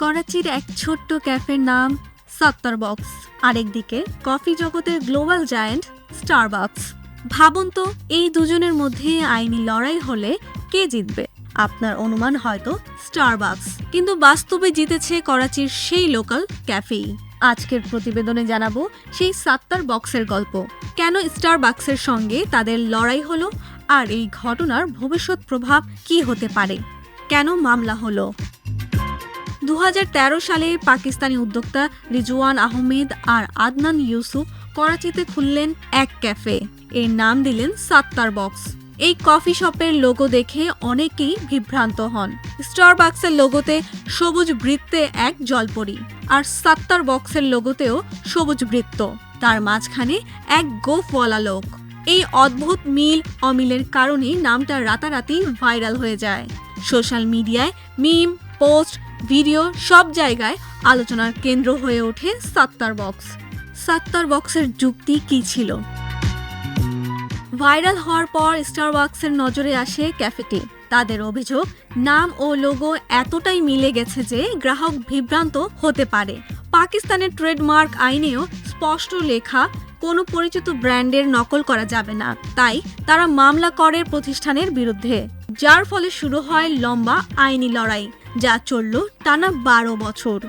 করাচির এক ছোট্ট ক্যাফের নাম সত্তর বক্স। আরেকদিকে কফি জগতের গ্লোবাল জায়ান্ট স্টারবাকস। ভাবুন তো, এই দুজনের মধ্যে আইনি লড়াই হলে কে জিতবে? আপনার অনুমান হয়তো স্টারবাকস, কিন্তু বাস্তবে জিতেছে করাচির সেই লোকাল ক্যাফেই। আজকের প্রতিবেদনে জানাব সেই সাত্তার বক্সের গল্প। কেন স্টারবাকসের সঙ্গে তাদের লড়াই হলো আর এই ঘটনার ভবিষ্যৎ প্রভাব কি হতে পারে? কেন মামলা হলো? দু হাজার তেরো সালে পাকিস্তানি উদ্যোক্তা রিজওয়ান আহমেদ আর আদনান ইউসুফ করাচিতে খুললেন এক ক্যাফে। এর নাম দিলেন সাত্তার বক্স। এই কফি শপের লোগো দেখে অনেকেই বিভ্রান্ত হন। স্টার স্টারবাক্সের লোগোতে সবুজ বৃত্তে এক জলপরি আর সাত্তার বক্সের লোগোতেও সবুজ বৃত্ত। তার মাঝখানে এক গোফওয়ালা লোক। এই অদ্ভুত মিল অমিলের কারণে নামটা রাতারাতি ভাইরাল হয়ে যায়। সোশ্যাল মিডিয়ায় মিম, পোস্ট ভিডিও সব জায়গায় আলোচনার কেন্দ্র হয়ে ওঠে সাত্তার বক্স। সাত্তার বক্সের যুক্তি কি ছিল? ভাইরাল হওয়ার পর স্টার বক্সের নজরে আসে ক্যাফেটি। তাদের অভিযোগ, নাম ও লোগো এতটাই মিলে গেছে যে গ্রাহক বিভ্রান্ত হতে পারে। পাকিস্তানের ট্রেডমার্ক আইনেও স্পষ্ট লেখা কোনো পরিচিত ব্র্যান্ডের নকল করা যাবে না। তাই তারা মামলা করে প্রতিষ্ঠানের বিরুদ্ধে। যার ফলে শুরু হয় লম্বা, আইনি লড়াই, যা চলল টানা বারো বছর।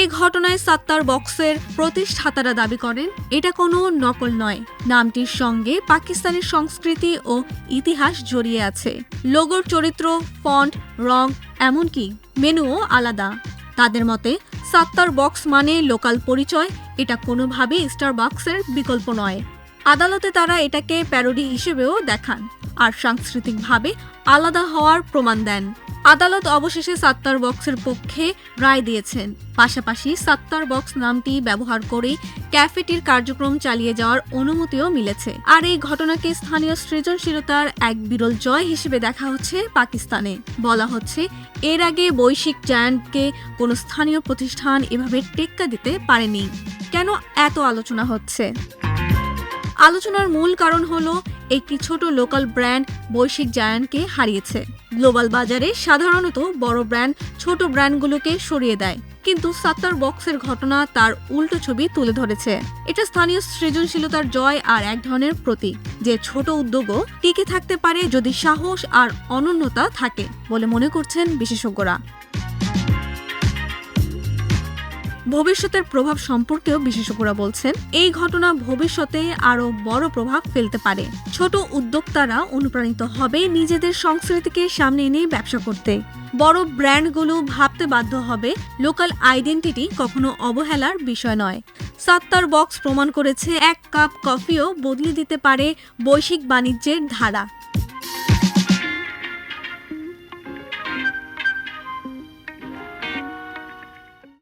এই ঘটনায় সাত্তার বক্সের প্রতিষ্ঠাতারা দাবি করেন, এটা কোনো নকল নয়। নামটির সঙ্গে পাকিস্তানের সংস্কৃতি ও ইতিহাস জড়িয়ে আছে। লোগোর চরিত্র, ফন্ট, রং, এমনকি মেনুও আলাদা। তাদের মতে সাত্তার বক্স মানে লোকাল পরিচয়। এটা কোনোভাবেই স্টার বক্সের বিকল্প নয়। আদালতে তারা এটাকে প্যারোডি হিসেবেও দেখান, আর সাংস্কৃতিকভাবে আলাদা হওয়ার প্রমাণ দেন। আদালত অবশেষে সাত্তার বক্সের পক্ষে রায় দিয়েছেন। পাশাপাশি সাত্তার বক্স নামটি ব্যবহার করে ক্যাফেটির কার্যক্রম চালিয়ে যাওয়ার অনুমতিও মিলেছে। আর এই ঘটনাকে স্থানীয় সৃজনশীলতার এক বিরল জয় হিসেবে দেখা হচ্ছে পাকিস্তানে। বলা হচ্ছে, এর আগে বৈশ্বিক জায়ান্টকে কোনো স্থানীয় প্রতিষ্ঠান এভাবে টেক্কা দিতে পারেনি। কেন এত আলোচনা হচ্ছে? আলোচনার মূল কারণ হলো একটি ছোট লোকাল ব্র্যান্ড বৈশ্বিক জায়ান্টকে হারিয়েছে। গ্লোবাল বাজারে সাধারণত বড় ব্র্যান্ড, ছোট ব্র্যান্ডগুলোকে সরিয়ে দেয়। কিন্তু সাত্তার বক্সের ঘটনা তার উল্টো ছবি তুলে ধরেছে। এটা স্থানীয় সৃজনশীলতার জয় আর এক ধরনের প্রতীক, যে ছোট উদ্যোগও টিকে থাকতে পারে যদি সাহস আর অনন্যতা থাকে বলে মনে করছেন বিশেষজ্ঞরা। ভবিষ্যতের প্রভাব সম্পর্কেও বিশেষজ্ঞরা বলছেন, এই ঘটনা ভবিষ্যতে আরও বড় প্রভাব ফেলতে পারে। ছোট উদ্যোক্তারা অনুপ্রাণিত হবে নিজেদের সংস্কৃতিকে সামনে এনে ব্যবসা করতে। বড় ব্র্যান্ডগুলো ভাবতে বাধ্য হবে লোকাল আইডেন্টিটি কখনো অবহেলার বিষয় নয়। সাত্তার বক্স প্রমাণ করেছে, এক কাপ কফিও বদলে দিতে পারে বৈশ্বিক বাণিজ্যের ধারা।